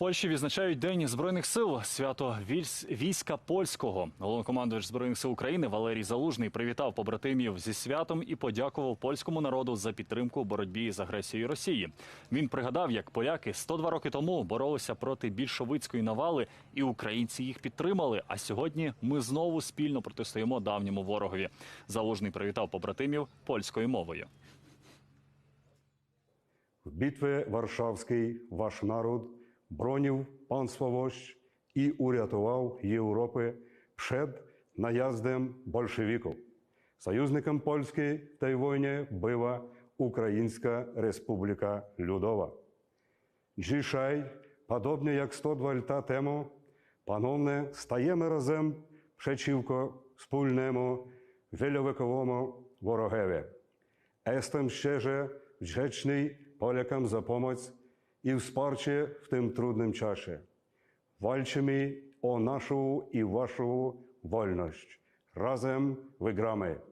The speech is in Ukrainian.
Польщі відзначають День збройних сил свято війська польського. Головнокомандувач збройних сил України Валерій Залужний привітав побратимів зі святом і подякував польському народу за підтримку у боротьбі з агресією Росії. Він пригадав, як поляки 102 роки тому боролися проти більшовицької навали, і українці їх підтримали. А сьогодні ми знову спільно протистоїмо давньому ворогові. Залужний привітав побратимів польською мовою. W bitwie warszawskiej wasz przed najazdem bolszewików. Sojusznikiem Polski w tej wojnie była Ukraińska Republika Ludowa. Dzisiaj, podobnie jak 102 lata temu, ponownie stajemy razem przeciwko wspólnemu, wielowiekowemu wrogowi. Jestem szczerze wdzięczny Polakam za pomoc i wsparcie w tym trudnym czasie. Walczymy o naszą i waszą wolność. Razem wygramy.